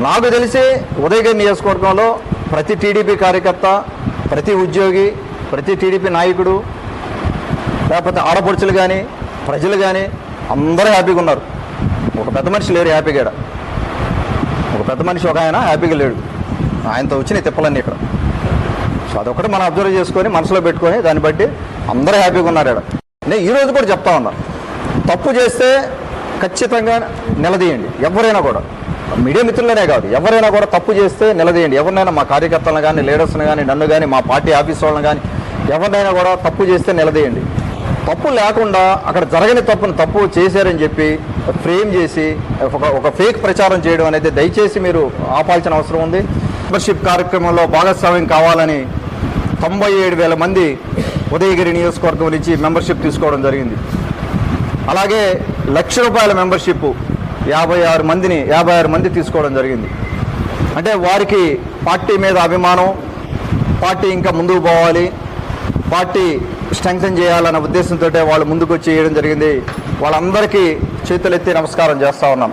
నాకు తెలిసి ఉదయగిరి నియోజకవర్గంలో ప్రతి టీడీపీ కార్యకర్త ప్రతి ఉద్యోగి ప్రతి టీడీపీ నాయకుడు లేకపోతే ఆడపడుచులు కానీ ప్రజలు కానీ అందరూ హ్యాపీగా ఉన్నారు. ఒక పెద్ద మనిషి లేరు హ్యాపీగా ఈడ. ఒక పెద్ద మనిషి ఒక ఆయన హ్యాపీగా లేడు. ఆయనతో వచ్చిన తిప్పలన్నీ ఇక్కడ. సో అదొకటి మనం అబ్జర్వ్ చేసుకొని మనసులో పెట్టుకొని దాన్ని బట్టి అందరూ హ్యాపీగా ఉన్నారు ఇక్కడ నేను ఈరోజు కూడా చెప్తా ఉన్నా. తప్పు చేస్తే ఖచ్చితంగా నిలదీయండి. ఎవరైనా కూడా. మీడియా మిత్రులనే కాదు ఎవరైనా కూడా తప్పు చేస్తే నిలదీయండి. ఎవరినైనా మా కార్యకర్తలను కానీ లీడర్స్ని కానీ నన్ను కానీ మా పార్టీ ఆఫీస్ వాళ్ళని కానీ ఎవరినైనా కూడా తప్పు చేస్తే నిలదీయండి. తప్పు లేకుండా అక్కడ జరగని తప్పును తప్పు చేశారని చెప్పి ఫ్రేమ్ చేసి ఒక ఒక ఫేక్ ప్రచారం చేయడం అనేది దయచేసి మీరు ఆపాల్సిన అవసరం ఉంది. మెంబర్షిప్ కార్యక్రమంలో భాగస్వామ్యం కావాలని తొంభై ఏడు వేల మంది ఉదయగిరి నియోజకవర్గం నుంచి మెంబర్షిప్ తీసుకోవడం జరిగింది. అలాగే లక్ష రూపాయల మెంబర్షిప్ యాభై ఆరు మందిని యాభై ఆరు మంది తీసుకోవడం జరిగింది. అంటే వారికి పార్టీ మీద అభిమానం పార్టీ ఇంకా ముందుకు పోవాలి పార్టీ స్ట్రెంగ్తన్ చేయాలన్న ఉద్దేశంతో వాళ్ళు ముందుకు వచ్చి చేయడం జరిగింది. వాళ్ళందరికీ చేతులెత్తి నమస్కారం చేస్తూ ఉన్నాం.